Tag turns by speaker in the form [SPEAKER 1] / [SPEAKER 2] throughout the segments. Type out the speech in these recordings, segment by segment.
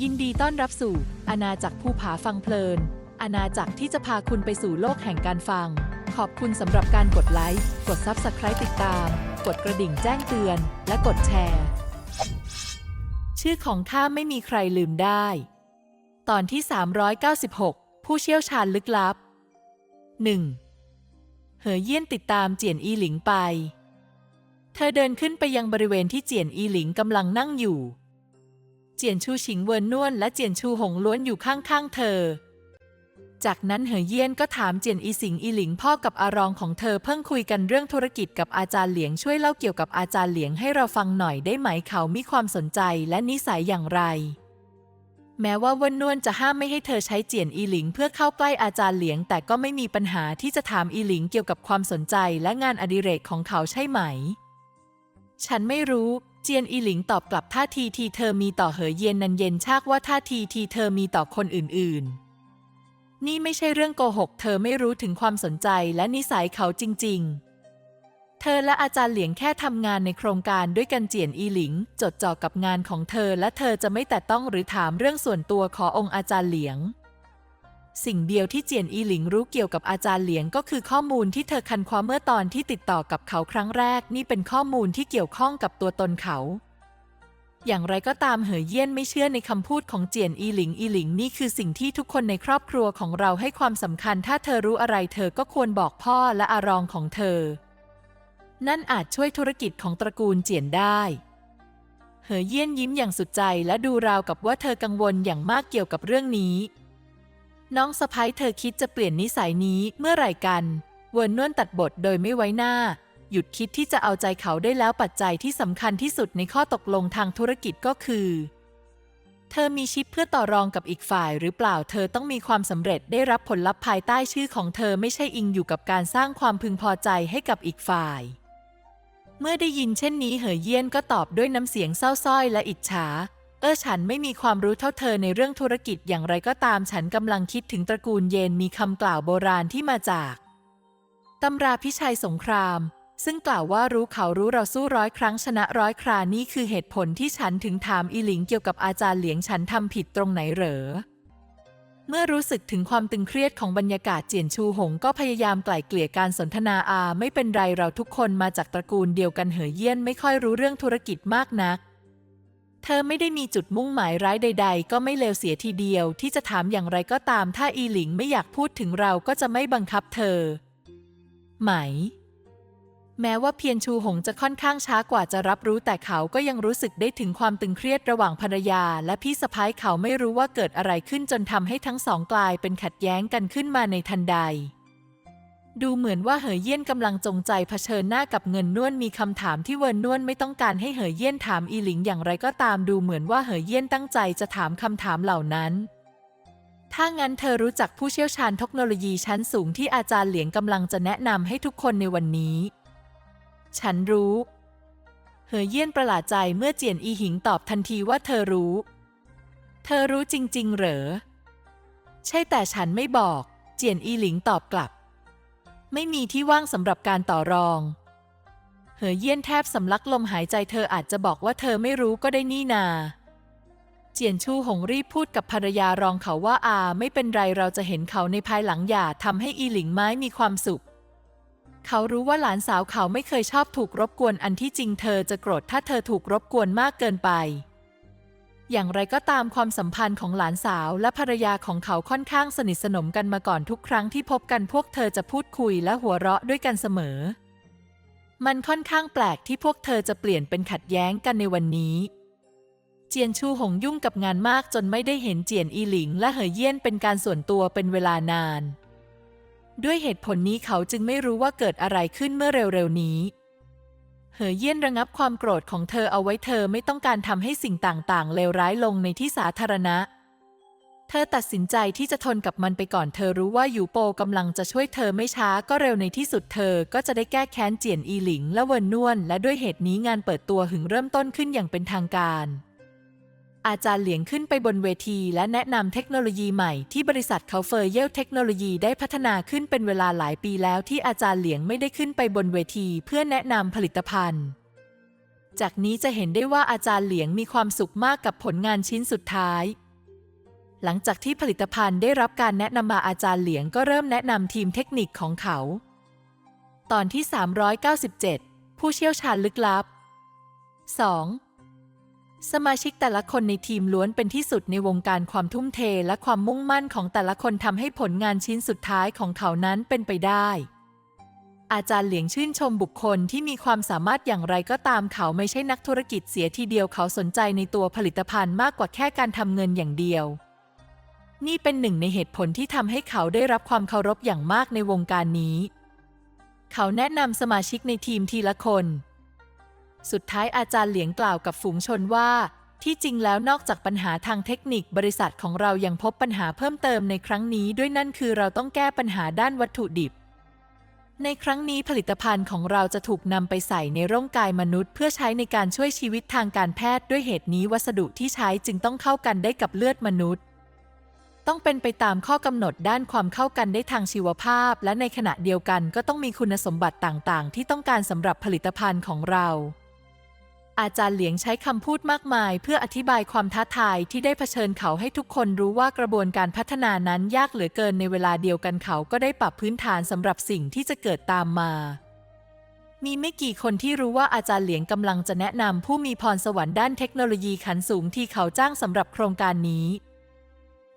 [SPEAKER 1] ยินดีต้อนรับสู่อาณาจักรภูผาฟังเพลิน อาณาจักรที่จะพาคุณไปสู่โลกแห่งการฟัง ขอบคุณสำหรับการกดไลค์ กด Subscribe ติดตาม กดกระดิ่งแจ้งเตือน และกดแชร์ ชื่อของข้าไม่มีใครลืมได้ ตอนที่ 396 ผู้เชี่ยวชาญลึกลับ 1. เหอเยี่ยนติดตามเจียนอีหลิงไป เธอเดินขึ้นไปยังบริเวณที่เจียนอีหลิงกำลังนั่งอยู่ จียนชูชิงเวินนวลและเจียนชูหงล้วนอยู่ข้างๆเธอ จากนั้นเหอเยี่ยนก็ถามเจียนอีสิงอีหลิงพ่อกับอารองของเธอเพิ่งคุยกันเรื่องธุรกิจกับอาจารย์เหลียงช่วยเล่าเกี่ยวกับอาจารย์เหลียงให้เราฟังหน่อยได้ไหมเขามีความสนใจและนิสัยอย่างไร แม้ว่าเวนนวลจะห้ามไม่ให้เธอใช้เจียนอีหลิงเพื่อเข้าใกล้อาจารย์เหลียง แต่ก็ไม่มีปัญหาที่จะถามอีหลิงเกี่ยวกับความสนใจและงานอดิเรกของเขาใช่ไหม ฉันไม่รู้ เจียนอีหลิงตอบกลับท่าทีที่เธอมีต่อเหอเย็นนันเย็นชากว่าท่าทีที่เธอมีต่อคนอื่นๆ นี่ไม่ใช่เรื่องโกหก เธอไม่รู้ถึงความสนใจและนิสัยเขาจริง ๆ เธอและอาจารย์เหลียงแค่ทำงานในโครงการด้วยกันเจียนอีหลิง จดจ่อกับงานของเธอและเธอจะไม่แตะต้องหรือถามเรื่องส่วนตัวขอองค์อาจารย์เหลียง สิ่งเดียวที่เจียนอีหลิงรู้เกี่ยวกับอาจารย์เหลียงก็คือข้อมูลที่เธอคันความเมื่อตอนที่ติดต่อกับเขาครั้งแรก นี่เป็นข้อมูลที่เกี่ยวข้องกับตัวตนเขา อย่างไรก็ตามเหอเยี่ยนไม่เชื่อในคำพูดของเจียนอีหลิงอีหลิงนี่คือสิ่งที่ทุกคนในครอบครัวของเราให้ความสำคัญ ถ้าเธอรู้อะไรเธอก็ควรบอกพ่อและอารองของเธอ นั่นอาจช่วยธุรกิจของตระกูลเจียนได้เหอเยี่ยนยิ้มอย่างสุดใจและดูราวกับว่าเธอกังวลอย่างมากเกี่ยวกับเรื่องนี้ น้องสะพ้ยเธอคิดจะเปลี่ยนนิสัยนี้เมื่อไหร่กันเวิร์นนวลตัดบทโดยไม่ไว้หน้า หยุดคิดที่จะเอาใจเขาได้แล้วปัจจัยที่สำคัญที่สุดในข้อตกลงทางธุรกิจก็คือ เธอมีชิปเพื่อต่อรองกับอีกฝ่ายหรือเปล่าเธอต้องมีความสำเร็จได้รับผลลัพธ์ภายใต้ชื่อของเธอไม่ใช่อิงอยู่กับการสร้างความพึงพอใจให้กับอีกฝ่าย เมื่อได้ยินเช่นนี้เหอเยี่ยนก็ตอบด้วยน้ำเสียงเศร้าส้อยและอิจฉา เออฉันไม่มีความรู้เท่าเธอในเรื่องธุรกิจอย่างไรก็ตามฉันกำลังคิดถึงตระกูลเยนมีคำกล่าวโบราณที่มาจากตำราพิชัยสงคราม ซึ่งกล่าวว่ารู้เขารู้เราสู้ร้อยครั้งชนะร้อยครานี่คือเหตุผลที่ฉันถึงถามอีหลิงเกี่ยวกับอาจารย์เหลียงฉันทำผิดตรงไหนเหรอ เมื่อรู้สึกถึงความตึงเครียดของบรรยากาศเจียนชูหงก็พยายามไกล่เกลี่ยการสนทนาอาไม่เป็นไรเราทุกคนมาจากตระกูลเดียวกันเหอเยี่ยนไม่ค่อยรู้เรื่องธุรกิจมากนัก เธอไม่ได้มีจุดมุ่งหมายร้ายใด ๆ ก็ไม่เลวเสียทีเดียว ที่จะถามอย่างไรก็ตาม ถ้าอีหลิงไม่อยากพูดถึงเราก็จะไม่บังคับเธอ ไหม แม้ว่าเพียนชูหงจะค่อนข้างช้ากว่าจะรับรู้แต่เขาก็ยังรู้สึกได้ถึงความตึงเครียดระหว่างภรรยา และพี่สะพ้ายเขาไม่รู้ว่าเกิดอะไรขึ้นจนทำให้ทั้งสองกลายเป็นขัดแย้งกันขึ้นมาในทันใด ดูเหมือนว่าเหอเยี่ยนกำลังจงใจเผชิญหน้ากับเงินนวลมีคำถามที่เวินนวลไม่ต้องการให้เหอเยี่ยนถามอีหลิงอย่างไรก็ตามดูเหมือนว่าเหอเยี่ยนตั้งใจจะถามคำถามเหล่านั้น ถ้างั้นเธอรู้จักผู้เชี่ยวชาญเทคโนโลยีชั้นสูงที่อาจารย์เหลียงกำลังจะแนะนำให้ทุกคนในวันนี้ ฉันรู้ เหอเยี่ยนประหลาดใจเมื่อเจียนอีหิงตอบทันทีว่าเธอรู้ เธอรู้จริง ๆ เหรอ ใช่แต่ฉันไม่บอก เจียนอีหลิงตอบกลับ ไม่มีที่ว่างสำหรับการต่อรอง เหอเยี่ยนแทบสำลักลมหายใจเธออาจจะบอกว่าเธอไม่รู้ก็ได้นี่นา เจียนชูหงรีบพูดกับภรรยารองเขาว่าอาไม่เป็นไรเราจะเห็นเขาในภายหลังอย่าทำให้อีหลิงไม้มีความสุข เขารู้ว่าหลานสาวเขาไม่เคยชอบถูกรบกวนอันที่จริงเธอจะโกรธถ้าเธอถูกรบกวนมากเกินไป อย่างไรก็ตามความสัมพันธ์ของหลานสาวและภรรยาของเขาค่อนข้างสนิทสนมกันมาก่อนทุกครั้งที่พบกันพวกเธอจะพูดคุยและหัวเราะด้วยกันเสมอ มันค่อนข้างแปลกที่พวกเธอจะเปลี่ยนเป็นขัดแย้งกันในวันนี้ เจียนชูหงยุ่งกับงานมากจนไม่ได้เห็นเจียนอีหลิงและเหอเยี่ยนเป็นการส่วนตัวเป็นเวลานาน ด้วยเหตุผลนี้เขาจึงไม่รู้ว่าเกิดอะไรขึ้นเมื่อเร็วๆนี้ เหอเยี่ยนระงับความโกรธของเธอเอาไว้เธอไม่ต้องการทำให้สิ่งต่างๆ เลวร้ายลงในที่สาธารณะ เธอตัดสินใจที่จะทนกับมันไปก่อนเธอรู้ว่ายูโปกำลังจะช่วยเธอไม่ช้าก็เร็วในที่สุดเธอก็จะได้แก้แค้นเจียนอีหลิงและเวินนวลและด้วยเหตุนี้งานเปิดตัวหึงเริ่มต้นขึ้นอย่างเป็นทางการ อาจารย์เหลียงขึ้นไปบนเวที และแนะนำเทคโนโลยีใหม่ที่บริษัทเขาเฟอร์เยลเทคโนโลยีได้พัฒนาขึ้นเป็นเวลาหลายปีแล้วที่อาจารย์เหลียงไม่ได้ขึ้นไปบนเวที เพื่อแนะนำผลิตภัณฑ์ จากนี้จะเห็นได้ว่าอาจารย์เหลียงมีความสุขมากกับผลงานชิ้นสุดท้าย หลังจากที่ผลิตภัณฑ์ได้รับการแนะนำมาอาจารย์เหลียงก็เริ่มแนะนำทีมเทคนิคของเขา ตอนที่ 397 ผู้เชี่ยวชาญลึกลับ 2. สมาชิกแต่ละคนในทีมล้วนเป็นที่สุดในวงการความทุ่มเทและความมุ่งมั่นของแต่ละคนทำให้ผลงานชิ้นสุดท้ายของเขานั้นเป็นไปได้ อาจารย์เหลียงชื่นชมบุคคลที่มีความสามารถอย่างไรก็ตามเขาไม่ใช่นักธุรกิจเสียทีเดียวเขาสนใจในตัวผลิตภัณฑ์มากกว่าแค่การทำเงินอย่างเดียว นี่เป็นหนึ่งในเหตุผลที่ทำให้เขาได้รับความเคารพอย่างมากในวงการนี้ เขาแนะนำสมาชิกในทีมทีละคน สุดท้ายอาจารย์เหลียงกล่าวกับฝูงชนว่า ที่จริงแล้วนอกจากปัญหาทางเทคนิคบริษัทของเรายังพบปัญหาเพิ่มเติมในครั้งนี้ด้วยนั่นคือเราต้องแก้ปัญหาด้านวัตถุดิบ ในครั้งนี้ผลิตภัณฑ์ของเราจะถูกนำไปใส่ในร่างกายมนุษย์ เพื่อใช้ในการช่วยชีวิตทางการแพทย์ด้วยเหตุนี้วัสดุที่ใช้จึงต้องเข้ากันได้กับเลือดมนุษย์ต้องเป็นไปตามข้อกำหนดด้านความเข้ากันได้ทางชีวภาพ และในขณะเดียวกันก็ต้องมีคุณสมบัติต่างๆ ที่ต้องการสำหรับผลิตภัณฑ์ของเรา อาจารย์เหลียงใช้คำพูดมากมาย เพื่ออธิบายความท้าทายที่ได้เผชิญเขาให้ทุกคนรู้ว่ากระบวนการพัฒนานั้นยากเหลือเกินในเวลาเดียวกันเขาก็ได้ปรับพื้นฐานสำหรับสิ่งที่จะเกิดตามมา มีไม่กี่คนที่รู้ว่าอาจารย์เหลียงกำลังจะแนะนำผู้มีพรสวรรค์ด้านเทคโนโลยีขันสูงที่เขาจ้างสำหรับโครงการนี้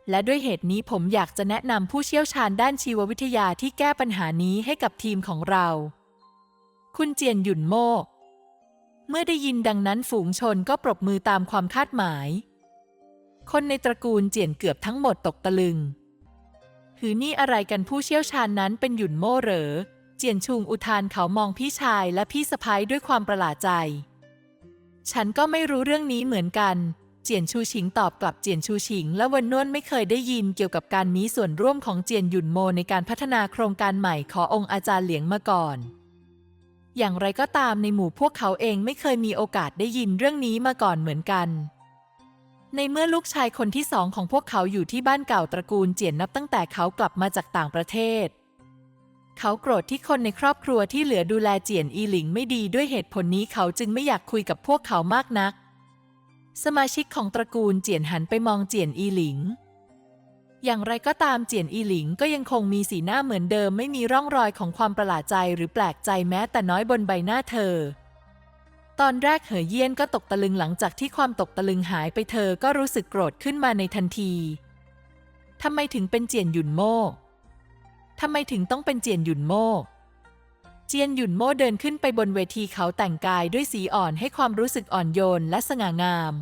[SPEAKER 1] และด้วยเหตุนี้ผมอยากจะแนะนำผู้เชี่ยวชาญด้านชีววิทยาที่แก้ปัญหานี้ให้กับทีมของเรา คุณเจียนหยุนโม่ เมื่อได้ยินดังนั้นฝูงชนก็ปรบมือตามความคาดหมาย คนในตระกูลเจียนเกือบทั้งหมดตกตะลึง หือนี่อะไรกันผู้เชี่ยวชาญนั้นเป็นหยุนโม่เหรอ เจียนชุงอุทานเขามองพี่ชายและพี่สะพ้ายด้วยความประหลาดใจ ฉันก็ไม่รู้เรื่องนี้เหมือนกัน เจียนชูชิงตอบกลับเจียนชูชิง และวันนวนไม่เคยได้ยินเกี่ยวกับการมีส่วนร่วมของเจียนหยุนโมในการพัฒนาโครงการใหม่ขอองค์อาจารย์เหลียงมาก่อน อย่างไรก็ตามในหมู่พวกเขาเองไม่เคยมีโอกาสได้ยินเรื่องนี้มาก่อนเหมือนกัน ในเมื่อลูกชายคนที่สองของพวกเขาอยู่ที่บ้านเก่าตระกูลเจียนนับตั้งแต่เขากลับมาจากต่างประเทศ เขาโกรธที่คนในครอบครัวที่เหลือดูแลเจียนอีหลิงไม่ดีด้วยเหตุผลนี้เขาจึงไม่อยากคุยกับพวกเขามากนัก สมาชิกของตระกูลเจียนหันไปมองเจียนอีหลิง อย่างไรก็ตามเจียนอีหลิงก็ยังคงมีสีหน้าเหมือนเดิมไม่มีร่องรอยของความประหลาดใจหรือแปลกใจแม้แต่น้อยบนใบหน้าเธอ ตอนแรกเหอเยี่ยนก็ตกตะลึงหลังจากที่ความตกตะลึงหายไปเธอก็รู้สึกโกรธขึ้นมาในทันทีทำไมถึงเป็นเจียนหยุนโม่ทำไมถึงต้องเป็นเจียนหยุนโม่เจียนหยุนโม่เดินขึ้นไปบนเวทีเขาแต่งกายด้วยสีอ่อนให้ความรู้สึกอ่อนโยนและสง่างาม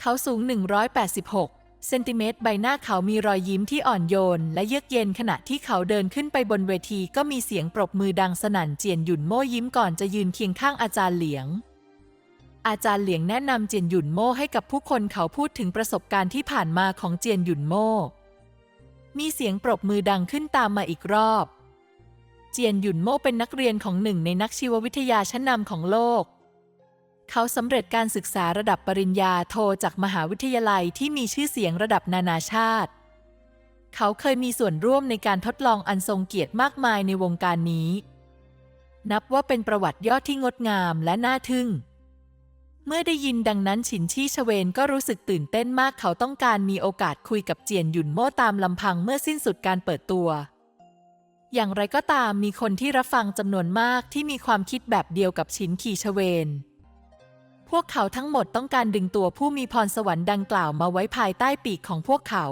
[SPEAKER 1] เขาสูง 186 เซนติเมตร ใบหน้าเขามีรอยยิ้มที่อ่อนโยน และเยือกเย็นขณะที่เขาเดินขึ้นไปบนเวทีก็มีเสียงปรบมือดังสนั่นเจียนหยุนโม่ยิ้มก่อนจะยืนเคียงข้างอาจารย์เหลียง อาจารย์เหลียงแนะนำเจียนหยุนโม่ให้กับผู้คนเขาพูดถึงประสบการณ์ที่ผ่านมาของเจียนหยุนโม่มีเสียงปรบมือดังขึ้นตามมาอีกรอบ เจียนหยุนโม่เป็นนักเรียนของหนึ่งในนักชีววิทยาชั้นนำของโลก เขาสำเร็จการศึกษาระดับปริญญาโทจากมหาวิทยาลัยที่มีชื่อเสียงระดับนานาชาติ เขาเคยมีส่วนร่วมในการทดลองอันทรงเกียรติมากมายในวงการนี้ นับว่าเป็นประวัติยอดที่งดงามและน่าทึ่ง เมื่อได้ยินดังนั้นฉินชี่ชเวนก็รู้สึกตื่นเต้นมากเขาต้องการมีโอกาสคุยกับเจียนหยุนโม่ตามลำพังเมื่อสิ้นสุดการเปิดตัวอย่างไรก็ตามมีคนที่รับฟังจำนวนมากที่มีความคิดแบบเดียวกับฉินคีชเวน พวกเขาทั้งหมดต้องการดึงตัวผู้มีพรสวรรค์ดังกล่าวมาไว้ภายใต้ปีกของพวกเขา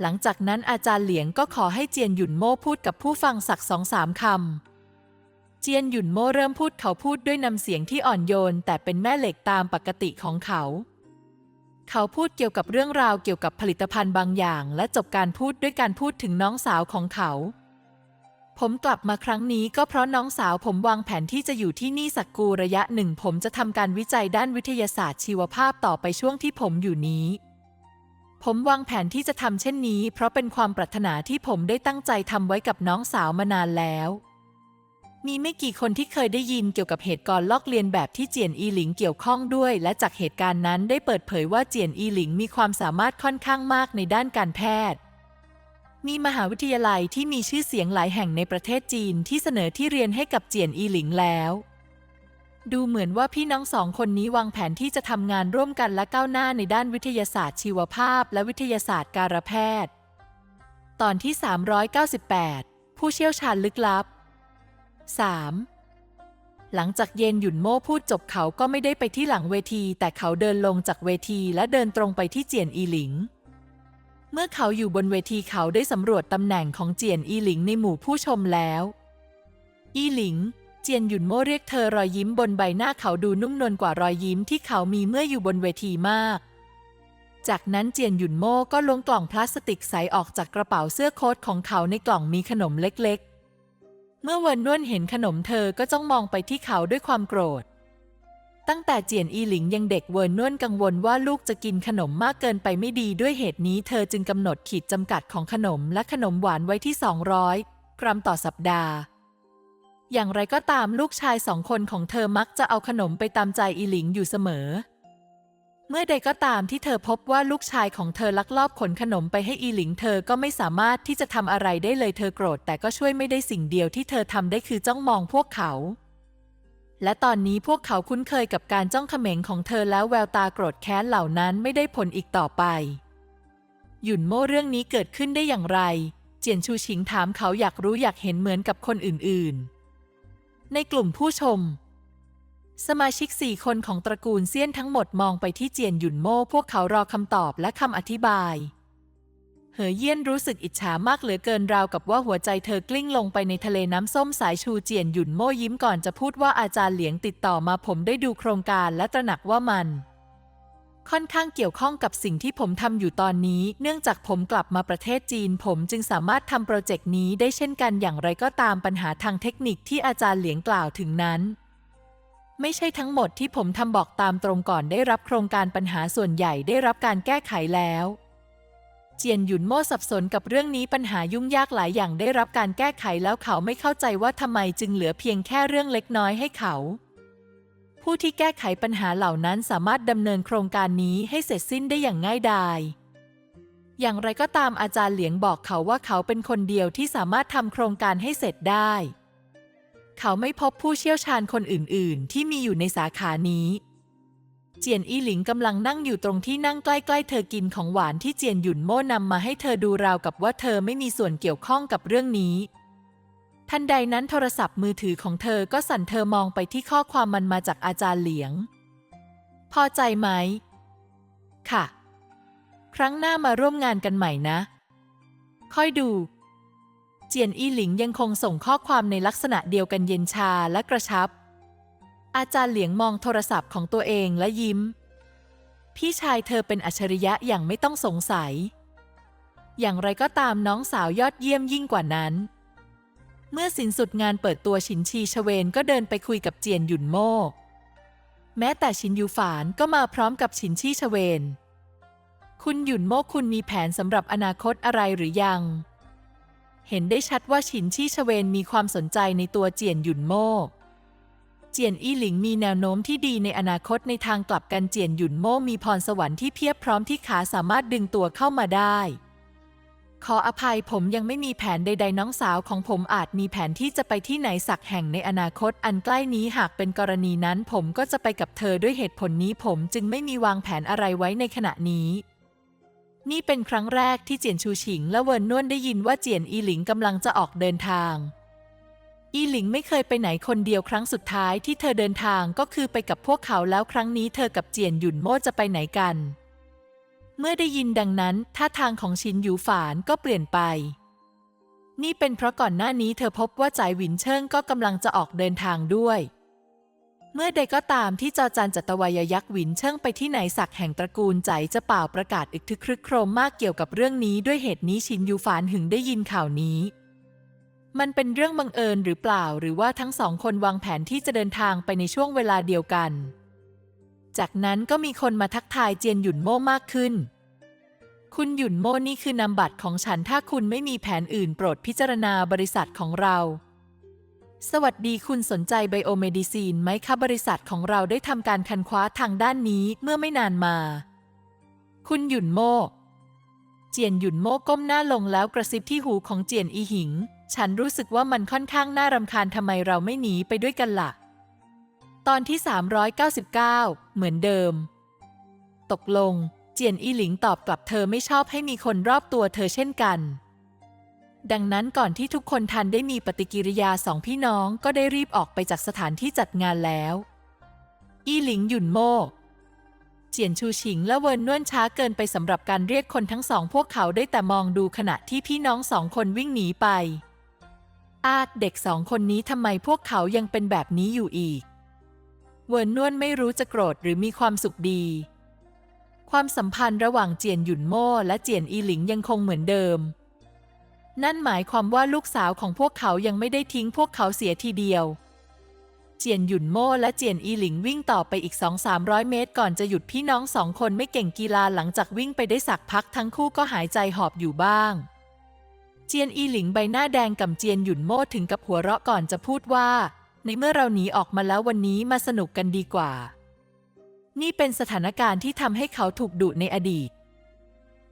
[SPEAKER 1] หลังจากนั้นอาจารย์เหลียงก็ขอให้เจียนหยุนโม่พูดกับผู้ฟังสักสองสามคำ เจียนหยุนโม่เริ่มพูดเขาพูดด้วยน้ำเสียงที่อ่อนโยน แต่เป็นแม่เหล็กตามปกติของเขา เขาพูดเกี่ยวกับเรื่องราวเกี่ยวกับผลิตภัณฑ์บางอย่าง และจบการพูดด้วยการพูดถึงน้องสาวของเขา ผมกลับมาครั้งนี้ก็เพราะน้องสาวผมวางแผนที่จะอยู่ที่นี่สักกูระยะหนึ่ง ผมจะทำการวิจัยด้านวิทยาศาสตร์ชีวภาพต่อไปช่วงที่ผมอยู่นี้ ผมวางแผนที่จะทำเช่นนี้ เพราะเป็นความปรารถนาที่ผมได้ตั้งใจทำไว้กับน้องสาวมานานแล้ว มีไม่กี่คนที่เคยได้ยินเกี่ยวกับเหตุการณ์ลอกเลียนแบบที่เจียนอีหลิงเกี่ยวข้องด้วย และจากเหตุการณ์นั้นได้เปิดเผยว่าเจียนอีหลิงมีความสามารถค่อนข้างมากในด้านการแพทย์ มีมหาวิทยาลัยที่มีชื่อเสียงหลายแห่งในประเทศจีนที่เสนอที่เรียนให้กับเจียนอีหลิงแล้ว ดูเหมือนว่าพี่น้องสองคนนี้วางแผนที่จะทำงานร่วมกันและก้าวหน้าในด้านวิทยาศาสตร์ชีวภาพและวิทยาศาสตร์การแพทย์ ตอนที่ 398 ผู้เชี่ยวชาญลึกลับ 3. หลังจากเย็นหยุ่นโม่พูดจบเขาก็ไม่ได้ไปที่หลังเวที แต่เขาเดินลงจากเวทีและเดินตรงไปที่เจียนอีหลิง เมื่อเขาอยู่บนเวทีเขาได้สำรวจตำแหน่งของเจียนอีหลิงในหมู่ผู้ชมแล้ว อีหลิง เจียนหยุนโม่เรียกเธอรอยยิ้มบนใบหน้าเขาดูนุ่มนวลกว่ารอยยิ้มที่เขามีเมื่ออยู่บนเวทีมาก จากนั้นเจียนหยุนโม่ก็ล้วงกล่องพลาสติกใสออกจากกระเป๋าเสื้อโค้ทของเขาในกล่องมีขนมเล็กๆ เมื่อวินนวนเห็นขนมเธอก็จ้องมองไปที่เขาด้วยความโกรธ ตั้งแต่เจียนอีหลิงยังเด็กเวินนวนกังวลว่าลูกจะกินขนมมากเกินไปไม่ดีด้วยเหตุนี้เธอจึงกำหนดขีดจำกัดของขนมและขนมหวานไว้ที่ 200 กรัมต่อสัปดาห์ อย่างไรก็ตามลูกชายสองคนของเธอมักจะเอาขนมไปตามใจอีหลิงอยู่เสมอ เมื่อใดก็ตามที่เธอพบว่าลูกชายของเธอลักลอบขนขนมไปให้อีหลิง เธอก็ไม่สามารถที่จะทำอะไรได้เลยเธอโกรธแต่ก็ช่วยไม่ได้สิ่งเดียวที่เธอทำได้คือจ้องมองพวกเขา และตอนนี้พวกเขาคุ้นเคยกับการจ้องเขม็งของเธอแล้วแววตาโกรธแค้นเหล่านั้นไม่ได้ผลอีกต่อไป หยุนโม่เรื่องนี้เกิดขึ้นได้อย่างไร เจียนชูชิงถามเขาอยากรู้อยากเห็นเหมือนกับคนอื่นๆ ในกลุ่มผู้ชม สมาชิกสี่คนของตระกูลเซียนทั้งหมดมองไปที่เจียนหยุนโม่พวกเขารอคำตอบและคำอธิบาย เหอเยี่ยนรู้สึกอิจฉามากเหลือเกินราวกับว่าหัวใจเธอกลิ้งลงไปในทะเลน้ำส้มสายชูเจียนหยุ่นโม่ยิ้มก่อนจะพูดว่าอาจารย์เหลียงติดต่อมาผมได้ดูโครงการและตระหนักว่ามัน ค่อนข้างเกี่ยวข้องกับสิ่งที่ผมทำอยู่ตอนนี้ เนื่องจากผมกลับมาประเทศจีน ผมจึงสามารถทำโปรเจกต์นี้ได้เช่นกันอย่างไรก็ตามปัญหาทางเทคนิคที่อาจารย์เหลียงกล่าวถึงนั้นไม่ใช่ทั้งหมดที่ผมทำบอกตามตรงก่อนได้รับโครงการปัญหาส่วนใหญ่ได้รับการแก้ไขแล้ว เจียนหยุนโม่สับสนกับเรื่องนี้ปัญหายุ่งยากหลายอย่างได้รับการแก้ไขแล้วเขาไม่เข้าใจว่าทำไมจึงเหลือเพียงแค่เรื่องเล็กน้อยให้เขา ผู้ที่แก้ไขปัญหาเหล่านั้นสามารถดำเนินโครงการนี้ให้เสร็จสิ้นได้อย่างง่ายดายอย่างไรก็ตามอาจารย์เหลียงบอกเขาว่าเขาเป็นคนเดียวที่สามารถทำโครงการให้เสร็จได้ เขาไม่พบผู้เชี่ยวชาญคนอื่น ๆ ที่มีอยู่ในสาขานี้ เจียนอีหลิงกำลังนั่งอยู่ตรงที่นั่งใกล้ๆ เธอกินของหวานที่เจียนหยุนโม่นำมาให้เธอดูราวกับว่าเธอไม่มีส่วนเกี่ยวข้องกับเรื่องนี้ทันใดนั้นโทรศัพท์มือถือของเธอก็สั่นเธอมองไปที่ข้อความมันมาจากอาจารย์เหลียง พอใจไหม ค่ะ ครั้งหน้ามาร่วมงานกันใหม่นะ ค่อยดู เจียนอีหลิงยังคงส่งข้อความในลักษณะเดียวกันเย็นชาและกระชับ อาจารย์เหลียงมองโทรศัพท์ของตัวเองและยิ้ม พี่ชายเธอเป็นอัจฉริยะอย่างไม่ต้องสงสัย อย่างไรก็ตามน้องสาวยอดเยี่ยมยิ่งกว่านั้น เมื่อสิ้นสุดงานเปิดตัวชินชีชเวนก็เดินไปคุยกับเจียนหยุนโม่แม้แต่ชินยูฝานก็มาพร้อมกับชินชีชเวน คุณหยุนโม่คุณมีแผนสำหรับอนาคตอะไรหรือยัง เห็นได้ชัดว่าฉินชีชเวนมีความสนใจในตัวเจียนหยุนโม่ เจียนอี้หลิงมีแนวโน้มที่ดีในอนาคตในทางกลับกันเจียนหยุนโม่มีพรสวรรค์ที่เพียบพร้อมที่ขาสามารถดึงตัวเข้ามาได้ ขออภัยผมยังไม่มีแผนใด ๆ น้องสาวของผมอาจมีแผนที่จะไปที่ไหนสักแห่งในอนาคตอันใกล้นี้หากเป็นกรณีนั้น ผมก็จะไปกับเธอด้วยเหตุผลนี้ผมจึงไม่มีวางแผนอะไรไว้ในขณะนี้นี่เป็นครั้งแรกที่เจียนชูฉิงและเวินนวนได้ยินว่าเจียนอีหลิงกำลังจะออกเดินทาง อีหลิงไม่เคยไปไหนคนเดียวครั้งสุดท้ายที่เธอเดินทางก็คือไปกับพวกเขาแล้วครั้งนี้เธอกับเจียนหยุนโม่จะไปไหนกัน เมื่อได้ยินดังนั้นท่าทางของชินหยูฝานก็เปลี่ยนไป นี่เป็นเพราะก่อนหน้านี้เธอพบว่าจ่ายหวินเชิงก็กำลังจะออกเดินทางด้วย เมื่อใดก็ตามที่จอจันจัตวายยักษ์หวินเชิงไปที่ไหนสักแห่งตระกูลใจจะเป่าประกาศอึกทึกครึกโครมมากเกี่ยวกับเรื่องนี้ด้วยเหตุนี้ชินยูฝานหึงได้ยินข่าวนี้ มันเป็นเรื่องบังเอิญหรือเปล่า หรือว่าทั้งสองคนวางแผนที่จะเดินทางไปในช่วงเวลาเดียวกัน จากนั้นก็มีคนมาทักทายเจียนหยุนโม่มากขึ้น คุณหยุนโม่นี่คือนามบัตรของฉันถ้าคุณไม่มีแผนอื่นโปรดพิจารณาบริษัทของเรา สวัสดีคุณสนใจไบโอเมดิซีนไหมคะบริษัทของเราได้ทำการคันคว้าทางด้านนี้เมื่อไม่นานมา คุณหยุนโม่เจียนหยุนโม่ก้มหน้าลงแล้วกระซิบที่หูของเจียนอีหิง ฉันรู้สึกว่ามันค่อนข้างน่ารำคาญทำไมเราไม่หนีไปด้วยกันละ่ะ ตอนที่ 399 เหมือนเดิม ตกลง เจียนอีหลิงตอบกลับเธอไม่ชอบให้มีคนรอบตัวเธอเช่นกัน ดังนั้นก่อนที่ทุกคนทันได้มีปฏิกิริยาสองพี่น้องก็ได้รีบออกไปจากสถานที่จัดงานแล้ว อีหลิงหยุนโม่เจียนชูฉิงและเวินนวนช้าเกินไปสำหรับการเรียกคนทั้งสองพวกเขาได้แต่มองดูขณะที่พี่น้องสองคนวิ่งหนีไป อาดเด็กสองคนนี้ทำไมพวกเขายังเป็นแบบนี้อยู่อีก เวิร์นนวนไม่รู้จะโกรธหรือมีความสุขดี ความสัมพันธ์ระหว่างเจียนหยุนโม่และเจียนอีหลิงยังคงเหมือนเดิม นั่นหมายความว่าลูกสาวของพวกเขายังไม่ได้ทิ้งพวกเขาเสียทีเดียว เจียนหยุนโม่และเจียนอีหลิงวิ่งต่อไปอีก 2-300 เมตร ก่อนจะหยุดพี่น้องสองคนไม่เก่งกีฬาหลังจากวิ่งไปได้สักพักทั้งคู่ก็หายใจหอบอยู่บ้าง จียนอีหลิงใบหน้าแดงกับเจียนหยุนโม่ถึงกับหัวเราะก่อนจะพูดว่า ในเมื่อเราหนีออกมาแล้ววันนี้มาสนุกกันดีกว่า นี่เป็นสถานการณ์ที่ทำให้เขาถูกดุในอดีต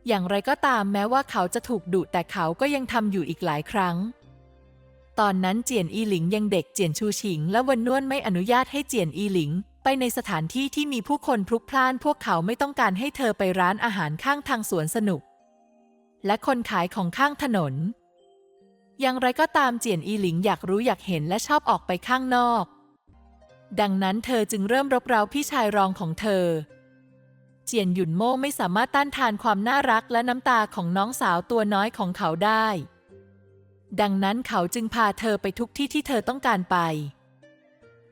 [SPEAKER 1] อย่างไรก็ตามแม้ว่าเขาจะถูกดุแต่เขาก็ยังทำอยู่อีกหลายครั้ง ตอนนั้นเจียนอีหลิงยังเด็กเจียนชูฉิง และวันนวนไม่อนุญาตให้เจียนอีหลิง ไปในสถานที่ที่มีผู้คนพลุกพล่าน พวกเขาไม่ต้องการให้เธอไปร้านอาหารข้างทางสวนสนุก และคนขายของข้างถนน อย่างไรก็ตามเจียนอีหลิงอยากรู้อยากเห็นและชอบออกไปข้างนอก ดังนั้นเธอจึงเริ่มรบเร้าพี่ชายรองของเธอ เจียนหยุนโม่ไม่สามารถต้านทานความน่ารักและน้ำตาของน้องสาวตัวน้อยของเขาได้ ดังนั้นเขาจึงพาเธอไปทุกที่ที่เธอต้องการไป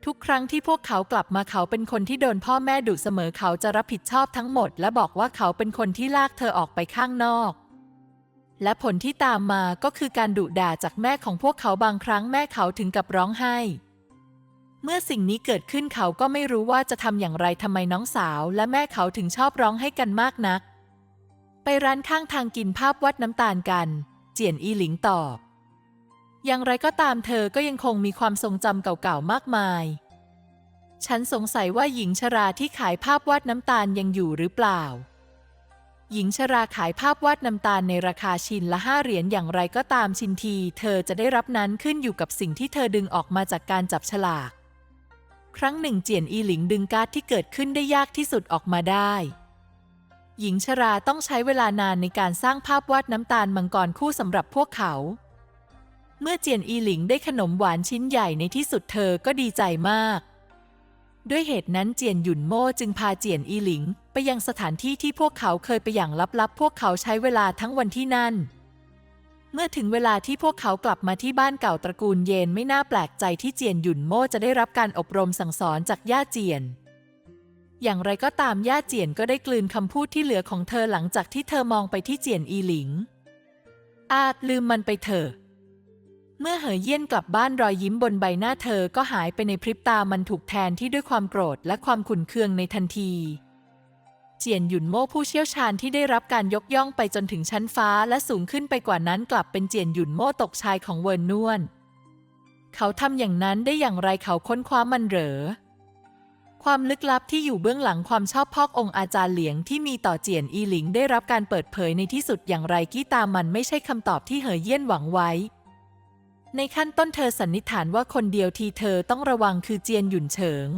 [SPEAKER 1] ทุกครั้งที่พวกเขากลับมาเขาเป็นคนที่โดนพ่อแม่ดุเสมอเขาจะรับผิดชอบทั้งหมด และบอกว่าเขาเป็นคนที่ลากเธอออกไปข้างนอก และผลที่ตามมาก็คือการดุด่าจากแม่ของพวกเขาบางครั้งแม่เขาถึงกับร้องไห้ เมื่อสิ่งนี้เกิดขึ้นเขาก็ไม่รู้ว่าจะทำอย่างไรทำไมน้องสาว และแม่เขาถึงชอบร้องให้กันมากนัก ไปร้านข้างทางกินภาพวัดน้ำตาลกัน เจียนอีหลิงตอบ อย่างไรก็ตามเธอก็ยังคงมีความทรงจำเก่าๆมากมาย ฉันสงสัยว่าหญิงชราที่ขายภาพวาดน้ำตาลยังอยู่หรือเปล่า หญิงชราขายภาพวาดน้ำตาลในราคาชิ้นละห้าเหรียญอย่างไรก็ตามชินที เธอจะได้รับนั้นขึ้นอยู่กับสิ่งที่เธอดึงออกมาจากการจับฉลาก ครั้งหนึ่งเจียนอีหลิงดึงการ์ดที่เกิดขึ้นได้ยากที่สุดออกมาได้ หญิงชราต้องใช้เวลานานในการสร้างภาพวาดน้ำตาลมังกรคู่สำหรับพวกเขา เมื่อเจียนอีหลิงได้ขนมหวานชิ้นใหญ่ในที่สุดเธอก็ดีใจมาก ด้วยเหตุนั้นเจียนหยุนโม่จึงพาเจียนอีหลิง ยังสถานที่ที่พวกเขาเคยไปอย่างลับๆ พวกเขาใช้เวลาทั้งวันที่นั่น เมื่อถึงเวลาที่พวกเขากลับมาที่บ้านเก่าตระกูลเยนไม่น่าแปลกใจที่เจียนหยุนโม่จะได้รับการอบรมสั่งสอนจากย่าเจียน อย่างไรก็ตามย่าเจียนก็ได้กลืนคำพูดที่เหลือของเธอหลังจากที่เธอมองไปที่เจียนอีหลิง อาจลืมมันไปเถอะเมื่อเหอเยี่ยนกลับบ้านรอยยิ้มบนใบหน้าเธอก็หายไปในพริบตามันถูกแทนที่ด้วยความโกรธและความขุ่นเคืองในทันที เจียนหยุนโม่ผู้เชี่ยวชาญที่ได้รับการยกย่องไปจนถึงชั้นฟ้าและสูงขึ้นไปกว่านั้นกลับเป็นเจียนหยุนโม่ตกชายของเวิร์นนวน เขาทำอย่างนั้นได้อย่างไรเขาค้นคว้ามันเหรอ ความลึกลับที่อยู่เบื้องหลังความชอบพอกองค์อาจารย์เหลียงที่มีต่อเจียนอีหลิงได้รับการเปิดเผยในที่สุดอย่างไรกี้ตามมันไม่ใช่คำตอบที่เหอเยี่ยนหวังไว้ ในขั้นต้นเธอสันนิษฐานว่าคนเดียวที่เธอต้องระวังคือเจียนหยุนเฉิง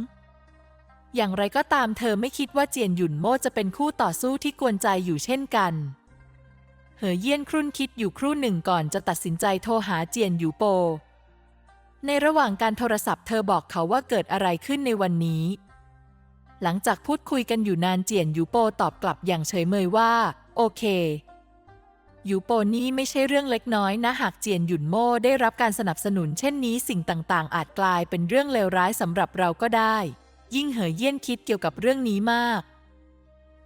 [SPEAKER 1] อย่างไรก็ตามเธอไม่คิดว่าเจียนหยุนโม่จะเป็นคู่ต่อสู้ที่กวนใจอยู่เช่นกัน เหอเยี่ยนครุ่นคิดอยู่ครู่หนึ่งก่อนจะตัดสินใจโทรหาเจียนหยูโป ในระหว่างการโทรศัพท์เธอบอกเขาว่าเกิดอะไรขึ้นในวันนี้ หลังจากพูดคุยกันอยู่นานเจียนหยูโปตอบกลับอย่างเฉยเมยว่า โอเคยูโปนี่ไม่ใช่เรื่องเล็กน้อยนะหากเจียนหยุนโม่ได้รับการสนับสนุนเช่นนี้สิ่งต่างๆ อาจกลายเป็นเรื่องเลวร้ายสำหรับเราก็ได้ ยิ่งเหอเยี่ยนคิดเกี่ยวกับเรื่องนี้มาก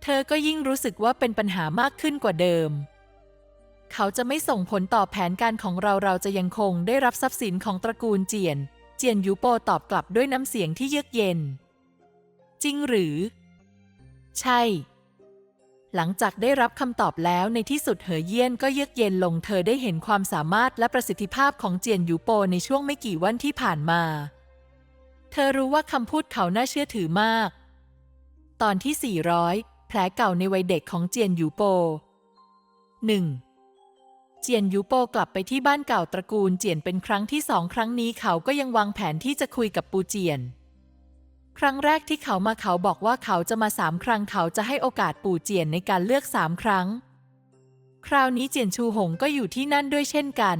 [SPEAKER 1] เธอก็ยิ่งรู้สึกว่าเป็นปัญหามากขึ้นกว่าเดิม เขาจะไม่ส่งผลต่อแผนการของเราเราจะยังคงได้รับทรัพย์สินของตระกูลเจียน เจียนยูโปตอบกลับด้วยน้ำเสียงที่เยือกเย็น จริงหรือ ใช่ หลังจากได้รับคำตอบแล้วในที่สุดเหอเยี่ยนก็เยือกเย็นลงเธอได้เห็นความสามารถและประสิทธิภาพของเจียนยูโปในช่วงไม่กี่วันที่ผ่านมา เธอรู้ว่าคำพูดเขาน่าเชื่อถือมาก ตอนที่ 400 แผลเก่าในวัยเด็กของเจียนยูโป 1. เจียนยูโปกลับไปที่บ้านเก่าตระกูลเจียนเป็นครั้งที่สองครั้งนี้เขาก็ยังวางแผนที่จะคุยกับปูเจียน ครั้งแรกที่เขามาเขาบอกว่าเขาจะมาสามครั้งเขาจะให้โอกาสปู่เจียนในการเลือกสามครั้ง คราวนี้เจียนชูหงก็อยู่ที่นั่นด้วยเช่นกัน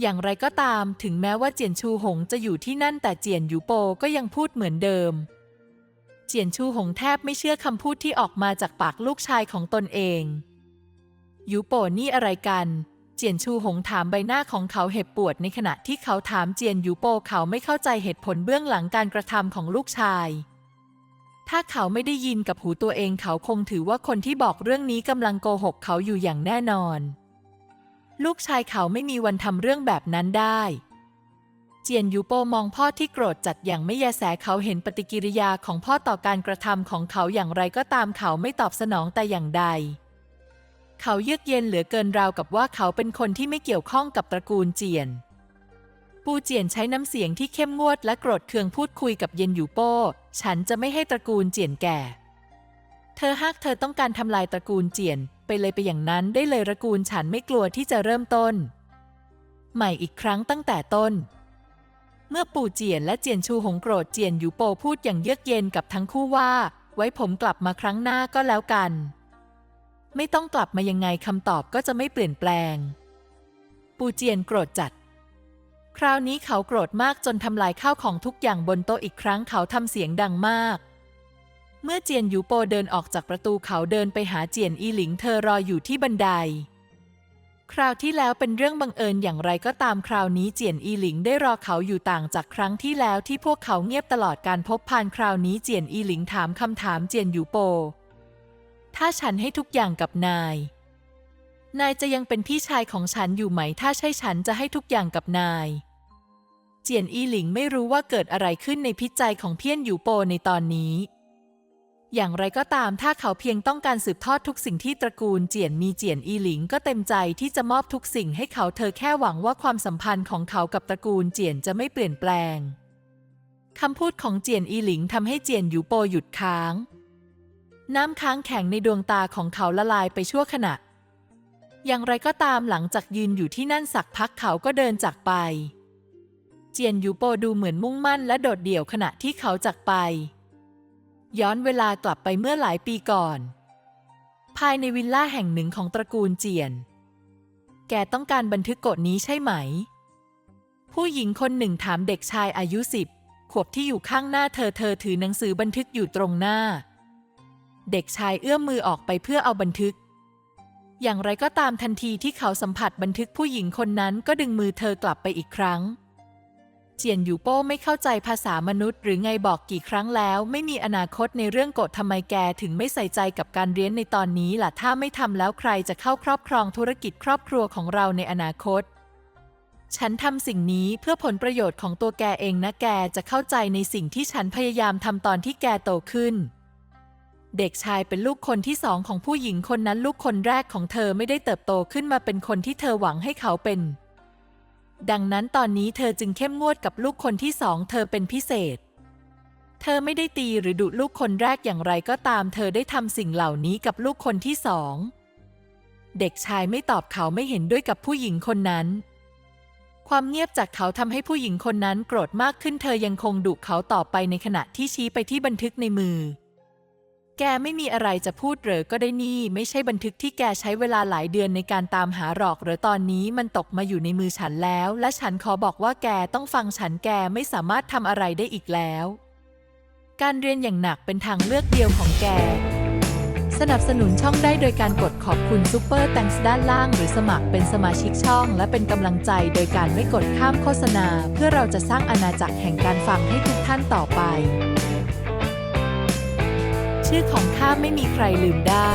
[SPEAKER 1] อย่างไรก็ตามถึงแม้ว่าเจียนชูหงจะอยู่ที่นั่นแต่เจียนหยูโปก็ยังพูดเหมือนเดิม เจียนชูหงแทบไม่เชื่อคำพูดที่ออกมาจากปากลูกชายของตนเองหยูโปนี่อะไรกัน เจียนชูหงถามใบหน้าของเขาเห็บปวดในขณะที่เขาถามเจียนหยูโปเขาไม่เข้าใจเหตุผลเบื้องหลังการกระทำของลูกชาย ถ้าเขาไม่ได้ยินกับหูตัวเองเขาคงถือว่าคนที่บอกเรื่องนี้กำลังโกหกเขาอยู่อย่างแน่นอน ลูกชายเขาไม่มีวันทำเรื่องแบบนั้นได้ เจียนยูโปมองพ่อที่โกรธจัดอย่างไม่แยแสเขาเห็นปฏิกิริยาของพ่อต่อการกระทำของเขาอย่างไรก็ตามเขาไม่ตอบสนองแต่อย่างใด เขาเยือกเย็นเหลือเกินราวกับว่าเขาเป็นคนที่ไม่เกี่ยวข้องกับตระกูลเจียน ปูเจียนใช้น้ำเสียงที่เข้มงวดและโกรธเคืองพูดคุยกับเย็นยูโป้ ฉันจะไม่ให้ตระกูลเจียนแก่ เธอหากเธอต้องการทำลายตระกูลเจียน ไปเลยไปอย่างนั้นได้เลยระกูลฉันไม่กลัวที่จะเริ่มต้น ใหม่อีกครั้งตั้งแต่ต้น เมื่อปู่เจียนและเจียนชูหงโกรธเจียนอยู่โปพูดอย่างเยือกเย็นกับทั้งคู่ว่า ไว้ผมกลับมาครั้งหน้าก็แล้วกัน ไม่ต้องกลับมายังไงคำตอบก็จะไม่เปลี่ยนแปลง ปู่เจียนโกรธจัดคราวนี้เขาโกรธมากจนทำลายข้าวของทุกอย่างบนโต๊ะอีกครั้งเขาทำเสียงดังมาก เมื่อเจียนยูโปเดินออกจากประตูเขาเดินไปหาเจียนอีหลิงเธอรออยู่ที่บันได คราวที่แล้วเป็นเรื่องบังเอิญอย่างไรก็ตามคราวนี้เจียนอีหลิงได้รอเขาอยู่ต่างจากครั้งที่แล้วที่พวกเขาเงียบตลอดการพบพานคราวนี้เจียนอีหลิงถามคำถามเจียนยูโป ถ้าฉันให้ทุกอย่างกับนาย นายจะยังเป็นพี่ชายของฉันอยู่ไหม ถ้าใช่ฉันจะให้ทุกอย่างกับนายเจียนอีหลิงไม่รู้ว่าเกิดอะไรขึ้นในพิจัยของเพี้ยนหยูโปในตอนนี้ อย่างไรก็ตามถ้าเขาเพียงต้องการสืบทอดทุกสิ่งที่ตระกูลเจียนมีเจียนอีหลิงก็เต็มใจที่จะมอบทุกสิ่งให้เขาเธอแค่หวังว่าความสัมพันธ์ของเขากับตระกูลเจียนจะไม่เปลี่ยนแปลงคำพูดของเจียนอีหลิงทำให้เจียนหยูโปหยุดค้าง น้ำค้างแข็งในดวงตาของเขาละลายไปชั่วขณะ อย่างไรก็ตามหลังจากยืนอยู่ที่นั่นสักพักเขาก็เดินจากไป เจียนยูโปดูเหมือนมุ่งมั่นและโดดเดี่ยวขณะที่เขาจากไป ย้อนเวลากลับไปเมื่อหลายปีก่อน ภายในวิลล่าแห่งหนึ่งของตระกูลเจียน แกต้องการบันทึกกฎนี้ใช่ไหม ผู้หญิงคนหนึ่งถามเด็กชายอายุสิบขวบที่อยู่ข้างหน้าเธอเธอถือหนังสือบันทึกอยู่ตรงหน้า เด็กชายเอื้อมมือออกไปเพื่อเอาบันทึก อย่างไรก็ตามทันทีที่เขาสัมผัสบันทึกผู้หญิงคนนั้นก็ดึงมือเธอกลับไปอีกครั้ง เจียนหยูโป้ไม่เข้าใจภาษามนุษย์ หรือไงบอกกี่ครั้งแล้ว ไม่มีอนาคตในเรื่องกฎทำไมแกถึงไม่ใส่ใจกับการเรียนในตอนนี้ล่ะถ้าไม่ทำแล้วใครจะเข้าครอบครองธุรกิจครอบครัวของเราในอนาคต ฉันทำสิ่งนี้เพื่อผลประโยชน์ของตัวแกเองนะแกจะเข้าใจในสิ่งที่ฉันพยายามทำตอนที่แกโตขึ้นเด็กชายเป็นลูกคนที่สองของผู้หญิงคนนั้นลูกคนแรกของเธอไม่ได้เติบโตขึ้นมาเป็นคนที่เธอหวังให้เขาเป็น ดังนั้นตอนนี้เธอจึงเข้มงวดกับลูกคนที่สองเธอเป็นพิเศษ เธอไม่ได้ตีหรือดุลูกคนแรกอย่างไรก็ตาม เธอได้ทำสิ่งเหล่านี้กับลูกคนที่สอง เด็กชายไม่ตอบเขาไม่เห็นด้วยกับผู้หญิงคนนั้น ความเงียบจากเขาทำให้ผู้หญิงคนนั้นโกรธมากขึ้น เธอยังคงดุเขาต่อไปในขณะที่ชี้ไปที่บันทึกในมือ แกไม่มีอะไรจะพูดเหรอก็ได้นี่ ไม่ใช่บันทึกที่แกใช้เวลาหลายเดือนในการตามหาหรอกหรือตอนนี้มันตกมาอยู่ในมือฉันแล้ว และฉันขอบอกว่าแกต้องฟังฉันแกไม่สามารถทำอะไรได้อีกแล้ว การเรียนอย่างหนักเป็นทางเลือกเดียวของแก สนับสนุนช่องได้โดยการกดขอบคุณซูเปอร์แตงส์ด้านล่าง หรือสมัครเป็นสมาชิกช่อง และเป็นกำลังใจโดยการไม่กดข้ามโฆษณา เพื่อเราจะสร้างอาณาจักรแห่งการฟังให้ทุกท่านต่อไป ชื่อของข้าไม่มีใครลืมได้